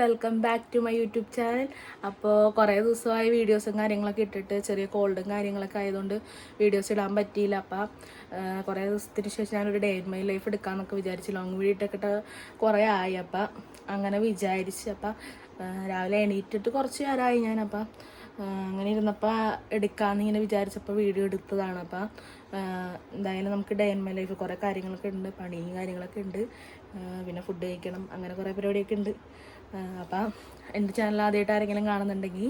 Welcome back to my YouTube channel അപ്പോൾ കുറേ ദിവസമായി വീഡിയോസും കാര്യങ്ങളൊക്കെ ഇട്ടിട്ട് ചെറിയ കോൾഡും കാര്യങ്ങളൊക്കെ ആയതുകൊണ്ട് വീഡിയോസ് ഇടാൻ പറ്റിയില്ല. അപ്പം കുറേ ദിവസത്തിന് ശേഷം ഞാനൊരു ഡേ മൈ ലൈഫ് എടുക്കാമെന്നൊക്കെ വിചാരിച്ചു ലോങ് വീഡിയോ ഇട്ടൊക്കെ കുറേ ആയി. അപ്പം അങ്ങനെ വിചാരിച്ച് അപ്പം രാവിലെ എണീറ്റിട്ട് കുറച്ച് നേരമായി ഞാൻ. അപ്പം അങ്ങനെ ഇരുന്നപ്പോൾ എടുക്കാമെന്ന് ഇങ്ങനെ വിചാരിച്ചപ്പോൾ വീഡിയോ എടുത്തതാണ്. അപ്പം എന്തായാലും നമുക്ക് ഡേ ഇൻ മൈ ലൈഫ് കുറേ കാര്യങ്ങളൊക്കെ ഉണ്ട് പണിയും കാര്യങ്ങളൊക്കെ ഉണ്ട്. പിന്നെ ഫുഡ് കഴിക്കണം അങ്ങനെ കുറേ പരിപാടിയൊക്കെ ഉണ്ട്. അപ്പം എന്റെ ചാനൽ ആദ്യമായിട്ട് ആരെങ്കിലും കാണുന്നുണ്ടെങ്കിൽ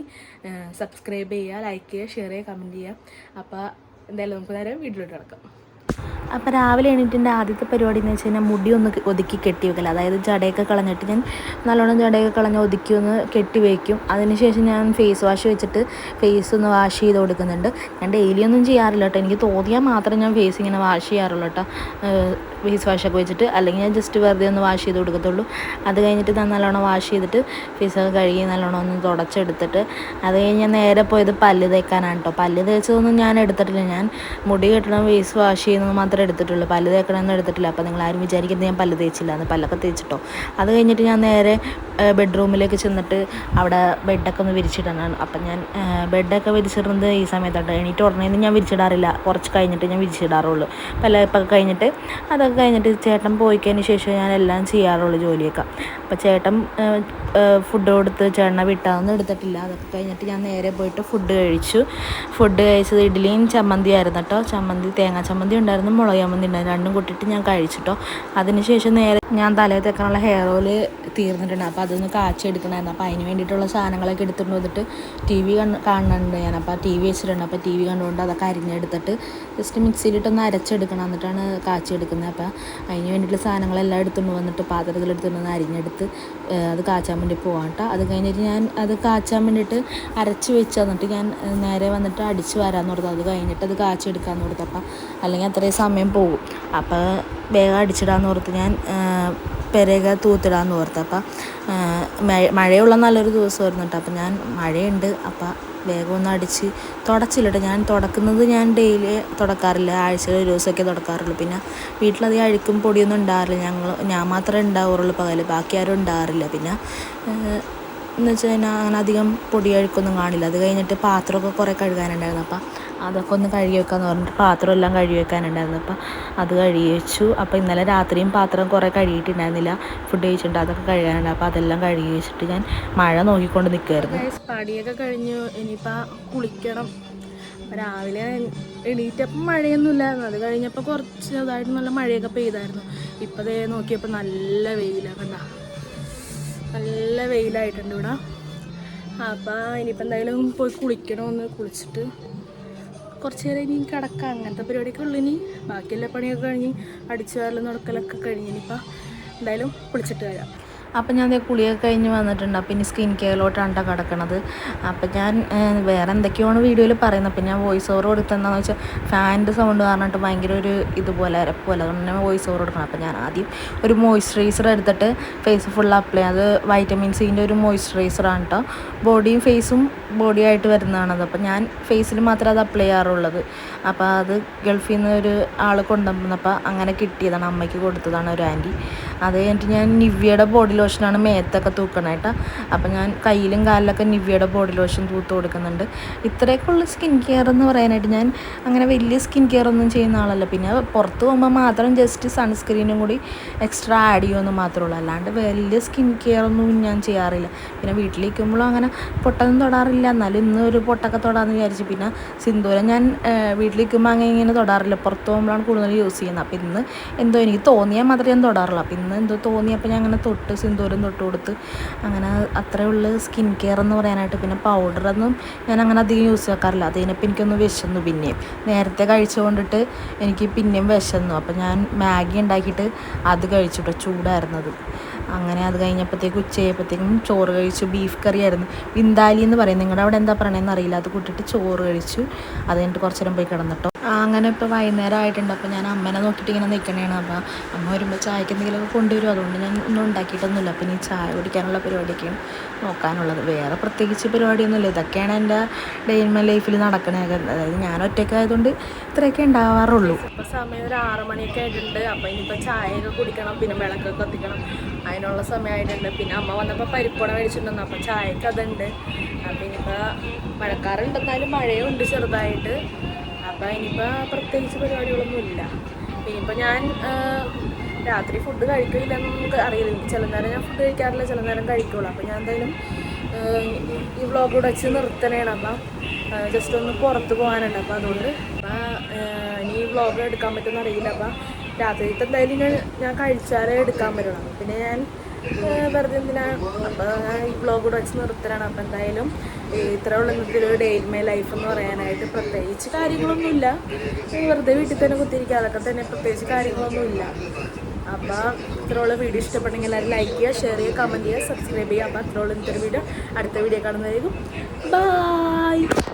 സബ്സ്ക്രൈബ് ചെയ്യുക ലൈക്ക് ചെയ്യുക ഷെയർ ചെയ്യുക കമന്റ് ചെയ്യുക. അപ്പോൾ എന്തായാലും നമുക്ക് നേരെ വീട്ടിലോട്ട് കിടക്കാം. അപ്പോൾ രാവിലെ എണീറ്റിന്റെ ആദ്യത്തെ പരിപാടി എന്ന് വെച്ച് കഴിഞ്ഞാൽ മുടി ഒന്ന് ഒതുക്കി കെട്ടി വെക്കല. അതായത് ജടയൊക്കെ കളഞ്ഞിട്ട് ഞാൻ നല്ലോണം ജടയൊക്കെ കളഞ്ഞ് ഒതുക്കി ഒന്ന് കെട്ടി വയ്ക്കും അതിനുശേഷം ഞാൻ ഫേസ് വാഷ് വെച്ചിട്ട് ഫേസ് ഒന്ന് വാഷ് ചെയ്ത് കൊടുക്കുന്നുണ്ട്. ഞാൻ ഡെയിലി ഒന്നും ചെയ്യാറില്ല കേട്ടോ. എനിക്ക് തോന്നിയാൽ മാത്രമേ ഞാൻ ഫേസ് ഇങ്ങനെ വാഷ് ചെയ്യാറുള്ളൂ കേട്ടോ. ഫേസ് വാഷൊക്കെ വെച്ചിട്ട് അല്ലെങ്കിൽ ഞാൻ ജസ്റ്റ് വെറുതെ ഒന്ന് വാഷ് ചെയ്ത് കൊടുക്കത്തുള്ളൂ. അത് കഴിഞ്ഞിട്ട് ഞാൻ നല്ലോണം വാഷ് ചെയ്തിട്ട് ഫേസൊക്കെ കഴുകി നല്ലോണം ഒന്ന് തുടച്ചെടുത്തിട്ട് അത് കഴിഞ്ഞ് ഞാൻ നേരെ പോയത് പല്ല് തേക്കാനാണ് കേട്ടോ പല്ല് തേച്ചതൊന്നും ഞാൻ എടുത്തിട്ടില്ല. ഞാൻ മുടി കെട്ടണം ഫേസ് വാഷ് ചെയ്യുന്നത് മാത്രമേ എടുത്തിട്ടുള്ളൂ. പല്ല് തേക്കണമെന്ന് എടുത്തിട്ടില്ല. അപ്പോൾ നിങ്ങൾ ആരും വിചാരിക്കുന്നത് ഞാൻ പല്ല് തേച്ചില്ല എന്ന് പല്ലൊക്കെ തേച്ചിട്ടോ. അത് കഴിഞ്ഞിട്ട് ഞാൻ നേരെ ബെഡ്റൂമിലേക്ക് ചെന്നിട്ട് അവിടെ ബെഡൊക്കെ ഒന്ന് വിരിച്ചിടാനാണ് അപ്പം ഞാൻ ബെഡൊക്കെ വിരിച്ചിടുന്നത് ഈ സമയത്താണ്. എണീറ്റ് ഉടനെ ഞാൻ വിരിച്ചിടാറില്ല. കുറച്ച് കഴിഞ്ഞിട്ട് ഞാൻ വിരിച്ചിടാറുള്ളൂ. പല്ലപ്പൊക്കെ കഴിഞ്ഞിട്ട് അതൊക്കെ കഴിഞ്ഞിട്ട് ചേട്ടൻ പോയി കഴിഞ്ഞ ശേഷം ഞാൻ എല്ലാം ചെയ്യാറുള്ളൂ ജോലിയൊക്കെ. അപ്പോൾ ചേട്ടൻ ഫുഡ് കൊടുത്ത് ചേട്ടനെ വിട്ടാതൊന്നും എടുത്തിട്ടില്ല. അതൊക്കെ കഴിഞ്ഞിട്ട് ഞാൻ നേരെ പോയിട്ട് ഫുഡ് കഴിച്ചു. ഫുഡ് കഴിച്ചത് ഇഡ്ഡലിയും ചമ്മന്തി ആയിരുന്നു കേട്ടോ ചമ്മന്തി തേങ്ങാ ചമ്മന്തി ഉണ്ടായിരുന്നു മുളക് ചമ്മന്തി ഉണ്ടായിരുന്നു. രണ്ടും കൂട്ടിയിട്ട് ഞാൻ കഴിച്ചിട്ടോ അതിനുശേഷം നേരെ ഞാൻ തലയിൽ തേക്കാനുള്ള ഹെയർ ഓയിൽ തീർന്നിട്ടുണ്ട്. അപ്പോൾ അതൊന്ന് കാച്ചെടുക്കണമായിരുന്നു അപ്പോൾ അതിന് വേണ്ടിയിട്ടുള്ള സാധനങ്ങളൊക്കെ എടുത്തിട്ട് വന്നിട്ട് ടി വി കാണുന്നുണ്ട് ഞാൻ. അപ്പോൾ ടി വി വെച്ചിട്ടുണ്ട്. അപ്പോൾ ടി വി കണ്ടുകൊണ്ട് അതൊക്കെ അരിഞ്ഞെടുത്തിട്ട് ജസ്റ്റ് മിക്സിയിലിട്ടൊന്ന് അരച്ചെടുക്കണം. എന്നിട്ടാണ് കാച്ചെടുക്കുന്നത് അപ്പോൾ അതിന് വേണ്ടിയിട്ടുള്ള സാധനങ്ങളെല്ലാം എടുത്തുകൊണ്ട് വന്നിട്ട് പാത്രത്തിലെടുത്തുകൊണ്ട് വന്ന് അരിഞ്ഞെടുത്ത് അത് കാച്ചാൻ വേണ്ടി പോകാം കേട്ടോ അത് കഴിഞ്ഞിട്ട് ഞാൻ അത് കാച്ചാൻ വേണ്ടിയിട്ട് അരച്ച് വെച്ച് എന്നിട്ട് ഞാൻ നേരെ വന്നിട്ട് അടിച്ച് വരാമെന്ന് കൊടുത്തു അത് കഴിഞ്ഞിട്ട് അത് കാച്ചെടുക്കാമെന്ന് കൊടുത്തു അപ്പം അല്ലെങ്കിൽ അത്രയും സമയം പോകും അപ്പോൾ വേഗം അടിച്ചിടാമെന്ന് ഓർത്ത് ഞാൻ പെരക തൂത്തിടാമെന്ന് ഓർത്ത്. അപ്പം മഴയുള്ള നല്ലൊരു ദിവസമായിരുന്നു കേട്ടോ അപ്പം ഞാൻ മഴയുണ്ട്. അപ്പം വേഗം ഒന്ന് അടിച്ച് തുടച്ചില്ലട്ടോ ഞാൻ തുടക്കുന്നത് ഞാൻ ഡെയിലി തുടക്കാറില്ല. ആഴ്ചയിൽ ഒരു ദിവസമൊക്കെ തുടക്കാറുള്ളൂ. പിന്നെ വീട്ടിലധികം അഴുക്കും പൊടിയൊന്നും ഉണ്ടാകാറില്ല. ഞങ്ങൾ ഞാൻ മാത്രമേ ഉണ്ടാവാറുള്ളൂ പകൽ ബാക്കി ആരും ഉണ്ടാകാറില്ല. പിന്നെ എന്ന് വെച്ച് കഴിഞ്ഞാൽ അങ്ങനെ അധികം പൊടി അഴുക്കൊന്നും കാണില്ല. അത് കഴിഞ്ഞിട്ട് പാത്രമൊക്കെ കുറേ കഴുകാനുണ്ടായിരുന്നു. അപ്പം അതൊക്കെ ഒന്ന് കഴുകി വെക്കാന്ന് പറഞ്ഞിട്ട് പാത്രം എല്ലാം കഴുകി വെക്കാനുണ്ടായിരുന്നു. അപ്പം അത് കഴുകി വെച്ചു. അപ്പോൾ ഇന്നലെ രാത്രിയും പാത്രം കുറേ കഴുകിയിട്ടുണ്ടായിരുന്നില്ല. ഫുഡ് കഴിച്ചിട്ടുണ്ട്. അതൊക്കെ കഴുകാനുണ്ട്. അപ്പോൾ അതെല്ലാം കഴുകി വെച്ചിട്ട് ഞാൻ മഴ നോക്കിക്കൊണ്ട് നിൽക്കുമായിരുന്നു പടിയൊക്കെ കഴിഞ്ഞു. ഇനിയിപ്പോൾ കുളിക്കണം. രാവിലെ എണീറ്റപ്പം മഴയൊന്നും ഇല്ലായിരുന്നു അത് കഴിഞ്ഞപ്പോൾ കുറച്ച് ഇതായിട്ട് നല്ല മഴയൊക്കെ പെയ്തായിരുന്നു. ഇപ്പം ദേ നോക്കിയപ്പോൾ നല്ല വെയിലാണ് കണ്ട. നല്ല വെയിലായിട്ടുണ്ട് ഇവിടെ. അപ്പോൾ ഇനിയിപ്പോൾ എന്തായാലും പോയി കുളിക്കണമെന്ന് കുളിച്ചിട്ട് കുറച്ച് നേരം ഇനി കിടക്കാം. അങ്ങനത്തെ പരിപാടിയൊക്കെ ഉള്ളു ഇനി. ബാക്കിയെല്ലാ പണിയൊക്കെ കഴിഞ്ഞ് അടിച്ചു വാരലും നടക്കലൊക്കെ കഴിഞ്ഞ് ഇനിയിപ്പോൾ എന്തായാലും കുളിച്ചിട്ട് വരാം. അപ്പം ഞാൻ കുളിയൊക്കെ കഴിഞ്ഞ് വന്നിട്ടുണ്ട്. അപ്പം ഇനി സ്കിൻ കെയറിലോട്ടാണ് കേട്ടോ കിടക്കണത്. അപ്പം ഞാൻ വേറെ എന്തൊക്കെയാണ് വീഡിയോയിൽ പറയുന്നത്. അപ്പം ഞാൻ വോയിസ് ഓവർ കൊടുത്തെന്താണെന്ന് വെച്ചാൽ ഫാനിന്റെ സൗണ്ട് പറഞ്ഞിട്ട് ഭയങ്കര ഒരു ഇതുപോലെ അരപ്പോലെ അതുകൊണ്ട് ഞാൻ വോയിസ് ഓവർ കൊടുക്കണം. അപ്പം ഞാൻ ആദ്യം ഒരു മോയ്സ്ചറൈസർ എടുത്തിട്ട് ഫേസ് ഫുൾ അപ്ലൈ അത് വൈറ്റമിൻ സിന്റെ ഒരു മോയ്സ്ചറൈസറാണ് കേട്ടോ ബോഡിയും ഫേസും ബോഡിയായിട്ട് വരുന്നതാണത്. അപ്പം ഞാൻ ഫേസിൽ മാത്രമേ അത് അപ്ലൈ ചെയ്യാറുള്ളത്. അപ്പോൾ അത് ഗൾഫിൽ നിന്ന് ഒരു ആൾ കൊണ്ടുവന്നപ്പോൾ അങ്ങനെ കിട്ടിയതാണ്. അമ്മയ്ക്ക് കൊടുത്തതാണ് ഒരു ആന്റി. അത് കഴിഞ്ഞിട്ട് ഞാൻ നിവ്യയുടെ ബോഡി ലോഷനാണ് മേത്തൊക്കെ തൂക്കണേട്ടാ അപ്പം ഞാൻ കയ്യിലും കാലിലൊക്കെ നിവ്യയുടെ ബോഡി ലോഷൻ തൂത്ത് കൊടുക്കുന്നുണ്ട്. ഇത്രയൊക്കെ ഉള്ള സ്കിൻ കെയർ എന്ന് പറയാനായിട്ട് ഞാൻ അങ്ങനെ വലിയ സ്കിൻ കെയർ ഒന്നും ചെയ്യുന്ന ആളല്ല. പിന്നെ പുറത്ത് പോകുമ്പോൾ മാത്രം ജസ്റ്റ് സൺസ്ക്രീനും കൂടി എക്സ്ട്രാ ആഡ് ചെയ്യുമെന്ന് മാത്രമേ ഉള്ളൂ. അല്ലാണ്ട് വലിയ സ്കിൻ കെയർ ഒന്നും ഞാൻ ചെയ്യാറില്ല. പിന്നെ വീട്ടിലിരിക്കുമ്പോഴും അങ്ങനെ പൊട്ടൊന്നും തൊടാറില്ല. എന്നാലും ഇന്ന് ഒരു പൊട്ടൊക്കെ തൊടാന്ന് വിചാരിച്ചു പിന്നെ സിന്ദൂരം ഞാൻ വീട്ടിലിരിക്കുമ്പോൾ അങ്ങനെ ഇങ്ങനെ തൊടാറില്ല. പുറത്ത് പോകുമ്പോഴാണ് കൂടുതൽ യൂസ് ചെയ്യുന്നത്. അപ്പം ഇന്ന് എന്തോ എനിക്ക് തോന്നിയാൽ മാത്രമേ ഞാൻ തൊടാറുള്ളൂ. അപ്പം ഇന്ന് എന്തോ തോന്നിയപ്പോൾ ഞാൻ അങ്ങനെ തൊട്ട് സിന്ദൂരം തൊട്ട് കൊടുത്ത് അങ്ങനെ അത്രേ ഉള്ളു സ്കിൻ കെയർ എന്ന് പറയാനായിട്ട്. പിന്നെ പൗഡറൊന്നും ഞാൻ അങ്ങനെ അധികം യൂസ് ആക്കാറില്ല അത് കഴിഞ്ഞപ്പോൾ എനിക്കൊന്ന് വിശന്നു പിന്നെയും. നേരത്തെ കഴിച്ചുകൊണ്ടിട്ട് എനിക്ക് പിന്നെയും വിശന്നു. അപ്പോൾ ഞാൻ മാഗി ഉണ്ടാക്കിയിട്ട് അത് കഴിച്ചു കേട്ടോ ചൂടായിരുന്നത്. അങ്ങനെ അത് കഴിഞ്ഞപ്പോഴത്തേക്ക് ഉച്ചയായപ്പോഴത്തേക്കും ചോറ് കഴിച്ചു. ബീഫ് കറി ആയിരുന്നു വിന്താലി എന്ന് പറയും. നിങ്ങളുടെ അവിടെ എന്താ പറയണതെന്ന് അറിയില്ല. അത് കൂട്ടിയിട്ട് ചോറ് കഴിച്ചു. അത് കഴിഞ്ഞിട്ട് കുറച്ച് നേരം പോയി കിടന്നിട്ടോ അങ്ങനെ ഇപ്പോൾ വൈകുന്നേരം ആയിട്ടുണ്ട്. അപ്പോൾ ഞാൻ അമ്മനെ നോക്കിയിട്ട് ഇങ്ങനെ നിൽക്കണേണ്. അപ്പോൾ അമ്മ വരുമ്പോൾ ചായക്ക് എന്തെങ്കിലുമൊക്കെ കൊണ്ടുവരും അതുകൊണ്ട് ഞാൻ ഒന്നും ഉണ്ടാക്കിയിട്ടൊന്നുമില്ല. അപ്പോൾ ഇനി ചായ കുടിക്കാനുള്ള പരിപാടിയൊക്കെയാണ് നോക്കാനുള്ളത്. വേറെ പ്രത്യേകിച്ച് പരിപാടിയൊന്നുമില്ല. ഇതൊക്കെയാണ് എന്റെ ഡേ ഇൻ മൈ ലൈഫിൽ നടക്കണത് അതായത് ഞാൻ ഒറ്റയ്ക്കായതുകൊണ്ട് ഇത്രയൊക്കെ ഉണ്ടാവാറുള്ളൂ. ഇപ്പോൾ സമയം ഒരു ആറ് മണിയൊക്കെ ആയിട്ടുണ്ട്. അപ്പോൾ ഇനിയിപ്പോൾ ചായയൊക്കെ കുടിക്കണം. പിന്നെ വിളക്കൊക്കെ കത്തിക്കണം. അതിനുള്ള സമയമായിട്ടുണ്ട് പിന്നെ അമ്മ വന്നപ്പോൾ പരിപ്പുട മേടിച്ചിട്ടുണ്ടെന്ന് അപ്പോൾ ചായക്ക് അതുണ്ട്. അപ്പോൾ ഇനിയിപ്പോൾ മഴക്കാറുണ്ടെന്നാലും മഴയുണ്ട് ചെറുതായിട്ട്. അപ്പോൾ ഇനിയിപ്പോൾ പ്രത്യേകിച്ച് പരിപാടികളൊന്നും ഇല്ല ഇനിയിപ്പോൾ ഞാൻ രാത്രി ഫുഡ് കഴിക്കില്ല എന്ന് നമുക്ക് അറിയില്ല. ചില നേരം ഞാൻ ഫുഡ് കഴിക്കാറില്ല ചില നേരം കഴിക്കുള്ളൂ. അപ്പോൾ ഞാൻ എന്തായാലും ഈ വ്ളോഗ് കൂടെ വെച്ച് നിർത്തണേണ്. അപ്പം ജസ്റ്റ് ഒന്ന് പുറത്ത് പോകാനുണ്ട്. അപ്പോൾ അതുകൊണ്ട് അപ്പം ഇനി ഈ വ്ളോഗ് എടുക്കാൻ പറ്റുമെന്ന് അറിയില്ല അപ്പം രാത്രിയിലത്തെ എന്തായാലും ഞാൻ ഞാൻ കഴിച്ചാലേ എടുക്കാൻ പറ്റുള്ളൂ. പിന്നെ ഞാൻ വെറുതെ എന്തിനാ? അപ്പോൾ ഞാൻ ഈ വ്ളോഗ് കൂടെ വെച്ച് നിർത്തലാണ്. അപ്പം എന്തായാലും ഇത്ര ഉള്ള ഇന്നത്തെ ഡേ മൈ ലൈഫ് എന്ന് പറയാനായിട്ട് പ്രത്യേകിച്ച് കാര്യങ്ങളൊന്നുമില്ല. വെറുതെ വീട്ടിൽ തന്നെ കുത്തിയിരിക്കുക. അതൊക്കെ തന്നെ പ്രത്യേകിച്ച് കാര്യങ്ങളൊന്നുമില്ല. അപ്പോൾ ഇത്രയുള്ള വീഡിയോ ഇഷ്ടപ്പെട്ടെങ്കിൽ എല്ലാവരും ലൈക്ക് ചെയ്യുക ഷെയർ ചെയ്യുക കമന്റ് ചെയ്യുക സബ്സ്ക്രൈബ് ചെയ്യുക. അപ്പോൾ അത്രയുള്ള ഇന്നത്തെ വീഡിയോ അടുത്ത വീഡിയോ കാണുന്നതായിരിക്കും. ബൈ